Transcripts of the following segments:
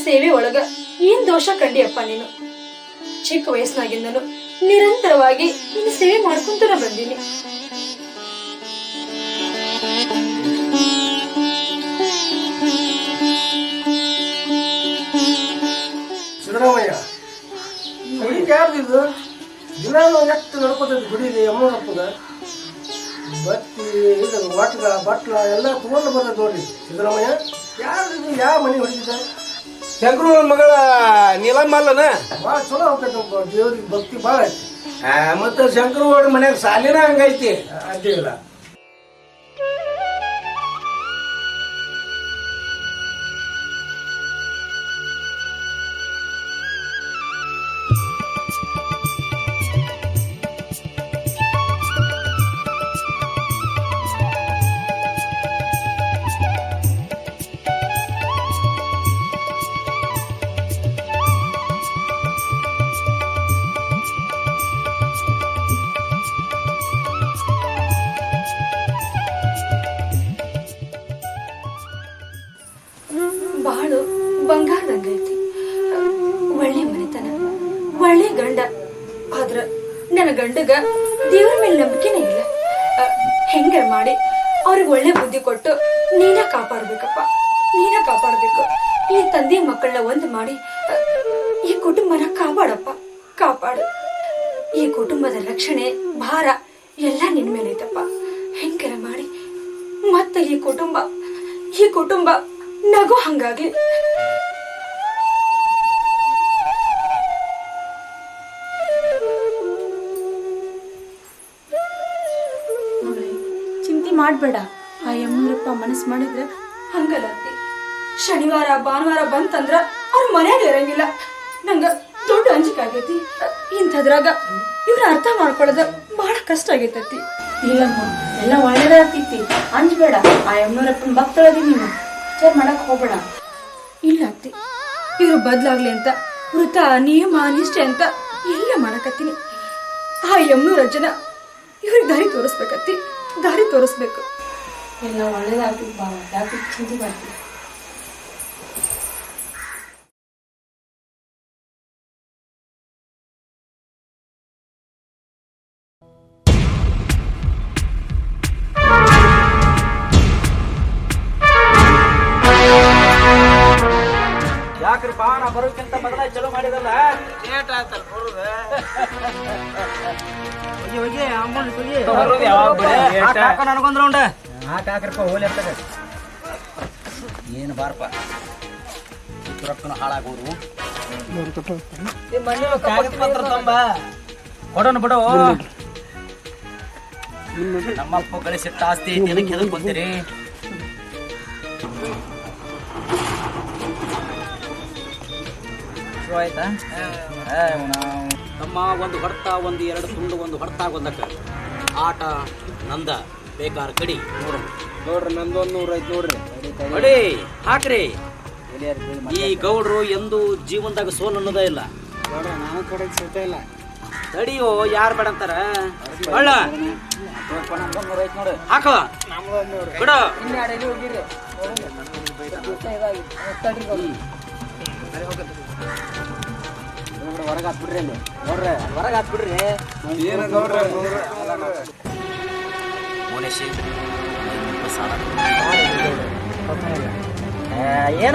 ಸೇವೆ ಒಳಗ ಏನ್ ದೋಷ ಕಂಡಿಯಪ್ಪ ನೀನು? ಚಿಕ್ಕ ವಯಸ್ಸಿನಾಗಿಂದನು ನಿರಂತರವಾಗಿ ನಿನ್ನ ಸೇವೆ ಮಾಡ್ಕೊಂತಾನ ಬಂದೀನಿ. ಸಿದ್ದರಾಮಯ್ಯ ಗುಡಿ ಯಾರ್ದಿದ್ದು ದಿನ ನಾವು ಎಷ್ಟು ನಡ್ಕೋತೈತಿ ಗುಡಿಗೆ ಅಮ್ಮನಪ್ಪಗ ಬತ್ತಿ ಇದು ಒಟ್ಗ ಬಟ್ಲ ಎಲ್ಲ ತಗೊಂಡು ಬಂದ ನೋಡ್ರಿ ಸಿದ್ದರಾಮಯ್ಯ. ಯಾರ್ದಿದ್ದು ಯಾವ ಮನೆ ಹೊಡಿತಿದ್ದ ಶಂಕರು ಮಗಳ ನೀಲಮ್ಮಲ್ಲನ ಭಾಳ ಚಲೋ ಹೋಗ್ಬೇಕಪ್ಪ ದೇವ್ರಿಗೆ ಭಕ್ತಿ ಭಾಳ ಐತಿ. ಮತ್ತೆ ಶಂಕರಗೌಡ ಮನ್ಯಾಗ ಸಾಲಿನ ಹಂಗೈತಿ. ಅಡ್ಡಿ ಒಳ್ಳೆ ಗಂಡ. ಆದ್ರ ನನ್ನ ಗಂಡಗ ದೇವ್ರ ಮೇಲೆ ನಂಬಿಕೆನೇ ಇಲ್ಲ. ಹೆಂಗ ಮಾಡಿ ಅವ್ರಿಗೆ ಒಳ್ಳೆ ಬುದ್ಧಿ ಕೊಟ್ಟು ನೀನ ಕಾಪಾಡ್ಬೇಕಪ್ಪ, ನೀನ ಕಾಪಾಡ್ಬೇಕು. ಈ ತಂದೆ ಮಕ್ಕಳನ್ನ ಒಂದ್ ಮಾಡಿ ಈ ಕುಟುಂಬನ ಕಾಪಾಡಪ್ಪ, ಕಾಪಾಡು. ಈ ಕುಟುಂಬದ ರಕ್ಷಣೆ, ಭಾರ ಎಲ್ಲ ನಿನ್ ಮೇಲೆ ಐತಪ್ಪ ಹೆಂಗರ ಮಾಡಿ ಮತ್ತೆ ಈ ಕುಟುಂಬ ಈ ಕುಟುಂಬ ನಗು ಹಂಗಾಗ್ಲಿ. ಮಾಡಬೇಡ. ಆ ಯಮ್ಮನಪ್ಪ ಮನಸ್ಸು ಮಾಡಿದ್ರೆ ಹಂಗಲ್ಲತ್ತಿ. ಶನಿವಾರ ಭಾನುವಾರ ಬಂತಂದ್ರ ಅವ್ರ ಮನೆಯಾಗ ಇರಂಗಿಲ್ಲ. ನಂಗ ದೊಡ್ಡ ಅಂಜಿಕೆ ಆಗೈತಿ. ಇಂಥದ್ರಾಗ ಇವ್ರ ಅರ್ಥ ಮಾಡ್ಕೊಳ್ಳೋದು ಬಹಳ ಕಷ್ಟ ಆಗೈತತಿ. ಇಲ್ಲಮ್ಮ ಎಲ್ಲ ಒಳ್ಳೇದೇ ಆಗ್ತೈತಿ. ಅಂಜ್ಬೇಡ. ಆ ಯಮ್ಮನರಪ್ಪನ ಭಕ್ತಳದಿ ನೀನು. ವಿಚಾರ ಮಾಡಕ್ ಹೋಗ್ಬೇಡ. ಇಲ್ಲ ಅತ್ತಿ. ಇವ್ರು ಬದ್ಲಾಗ್ಲಿ ಅಂತ ವೃತ ನಿಯಮ ನಿಷ್ಠೆ ಅಂತ ಎಲ್ಲ ಮಾಡಕತ್ತೀನಿ. ಆ ಯಮ್ನೂರ ಜನ ಇವ್ರಿಗೆ ದಾರಿ ತೋರಿಸ್ಬೇಕತ್ತಿ. ದಾರಿ ತೋರಿಸ್ಬೇಕು. ಎಲ್ಲ ಒಳ್ಳೇದಾಗ್ತೈತಿ ಬಾವ ಯಾಕೆ ಚಿಂತೆ ಮಾಡ್ತೀವಿ ಯಾಕ್ರಿಪ್ಪ ನಾ ಬರೋಕ್ಕಿಂತ ಮೊದಲ ಚಲೋ ಮಾಡಿದಲ್ಲ? ಬರೋದು. ಯಾವಾಗ ಬರೀ? ಹಾಕ್ ಹಾಕು ನನಗೊಂದ್ ರೌಂಡ್. ಏನು ಬಾರಪ್ಪ? ರೊಕ್ಕನ ಹಾಳಾಗೋದು ಕೊಡೋಣ ಬಿಡು. ನಮ್ಮಪ್ಪ ಗಳಿಸಿಟ್ಟ ಆಸ್ತಿ ಐತಿ ಅದಕ್ಕೆ ಎದಕ್ ಶುರು ಆಯ್ತಾ? ನಾವು- ತಮ್ಮ ಒಂದು ಹೊಡ್ತ ಒಂದು ಎರಡು ತುಂಡು ಒಂದು ಹೊಡ್ತ ಒಂದಕ್ಕ ಆಟ ನಂದ ಬೇಕಾರ ಕಡಿ ನೋಡ್ರಿ ನೋಡ್ರಿ ನಂದೊಂದು ನೂರ ಐತಿ ನೋಡ್ರಿ. ನೋಡಿ ಹಾಕ್ರಿ. ಈ ಗೌಡ್ರು ಎಂದು ಜೀವನದಾಗ ಸೋಲ್ ಅನ್ನೋದೇ ಇಲ್ಲ. ನಾನು ಕೂಡ ಸಿಗ್ತಾ ಇಲ್ಲ. ತಡಿಯೋ ಯಾರು ಬೇಡ ಅಂತಾರ? ಒಳ್ಳ ಹಾಕೋ ಬಿಡು. ಹೊರಗೆ ಹಾಕ್ಬಿಡ್ರಿ ಅಲ್ಲಿ. ನೋಡ್ರಿ ಹೊರಗೆ ಹಾಕ್ಬಿಡ್ರಿ ಏನ ಗೌಡ್ರ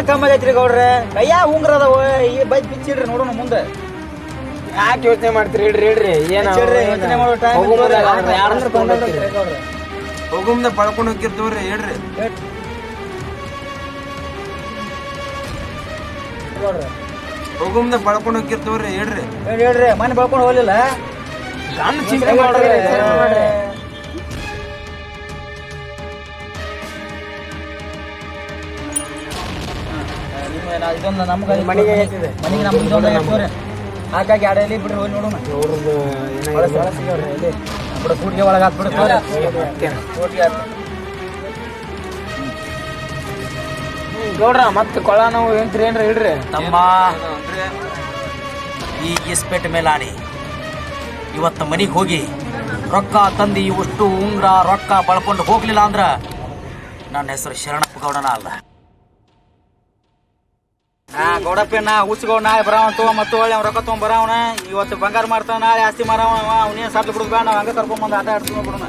ಕಮ್ಮಿ ಆಗೈತ್ರಿ ಗೌಡ್ರೆ? ಕೈಯ ಉಂಗ್ರ ಅದಾವ ಈ ಬೈಕ್ ಬಿಚ್ಚಿಡ್ರಿ ನೋಡೋಣ ಮುಂದೆ. ಯಾಕೆ ಯೋಚನೆ ಮಾಡ್ತೀರಿ? ಹೇಳ್ರಿ ಹೇಳ್ರಿ ಏನು ಯೋಚನೆ ಮಾಡೋ ಟೈಮ್ ಇರ್ತದೆ. ಯಾರನ್ನ ಕೊಂಡೋಗ್ತೀರಿ? ಹೋಗುಮ್ದ ಪಳ್ಕೊಂಡು ಹೋಗಿರ್ತವ್ರಿ ಹೇಳ್ರಿ. ಹೋಗುಮ್ದ ಪಳ್ಕೊಂಡು ಹೋಗಿರ್ತವ್ರಿ ಹೇಳ್ರಿ. ಹೇಳ್ರಿ ಹೇಳ್ರಿ. ಮನೆ ಬೆಳ್ಕೊಂಡು ಹೋಗ್ಲಿಲ್ಲ. ಗಂಡ ಚಿಂತೆ ಮಾಡ್ರಿ. ನಿಮ್ಮ ನಾ- ಇದೊಂದು ನಮ್ಗೆ ಮನೆಗೆ ಐತಿದೆ. ಮನೆಗೆ ನಮ್ಗೆ ಇದೊಂದು ಐತೆ ಹಾಗಾಗಿ ಎರಡು ಎಲ್ಲಿ ಬಿಡ್ರಿ ಹೋಗಿ ನೋಡೋಣ. ಅವ್ರದ್ದು ಒಳಗೆ ಒಳಗೆ ಸಿಗವ್ರಿ ಎಲ್ಲಿ ಬಿಡು ಕೂಡಿಗೆ ಒಳಗೆ ಹಾಕ್ಬಿಡು ಕೂಡಿಗೆ ಹಾಕ್ಬಿಡು. ಗೌಡ್ರ ಮತ್ತೆ ಕೊಳ ನಾವು ಏನ್ರಿ ಏನ್ರಿ ಹೇಳ್ರಿ ತಮ್ಮ ಈ ಇಸ್ಪೇಟ್ ಮೇಲಾಣಿ ಇವತ್ತು ಮನೆಗೆ ಹೋಗಿ ರೊಕ್ಕ ತಂದು ಇವಷ್ಟು ಉಂಗ್ರ ರೊಕ್ಕ ಬಳ್ಕೊಂಡು ಹೋಗ್ಲಿಲ್ಲ ಅಂದ್ರ ನನ್ನ ಹೆಸರು ಶರಣಪ್ಪ ಗೌಡನ ಅಲ್ಲ. ಹಾ ಗೌಡಪ್ಪ ನಾ ಹುಚ್ಚಗೌಡ ನಾಳೆ ಬರಾವ ತಗೋ ಮತ್ತೆ ಒಳ್ಳೆ ಅವ್ನ ರೊಕ್ಕ ತೊಗೊಂಡ್ ಬರಾವಣ. ಇವತ್ತು ಬಂಗಾರ ಮಾಡ್ತಾವ ನಾಳೆ ಆಸ್ತಿ ಮಾರವ ಅವನೇನ್ ಸತ್ಲು ಬಿಡುದ ನಾವು ಹಂಗ ಕರ್ಕೊಂಡ್ ಬಂದು ಆಟ ಆಡ್ತೀವಿ ಬಿಡೋಣ.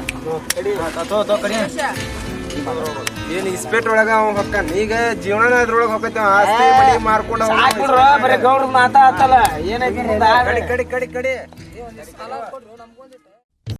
ಏನ್ ಇಸ್ಪೇಟ್ ಒಳಗ ಅವ್ ಹೊಕ್ಕಾನ? ಈಗ ಜೀವನ ಅದ್ರೊಳಗ ಹೊಕ್ಕೈತಿ ಆಸ್ತಿ ಮನಿ ಮಾರ್ಕೊಂಡು ಬರೀ ಗೌಡ್ರ ಮಾತಾಡ್ತಲ್ಲ ಏನೈತಿ ಕಡಿ ಕಡಿ ಕಡಿ ಕಡಿ.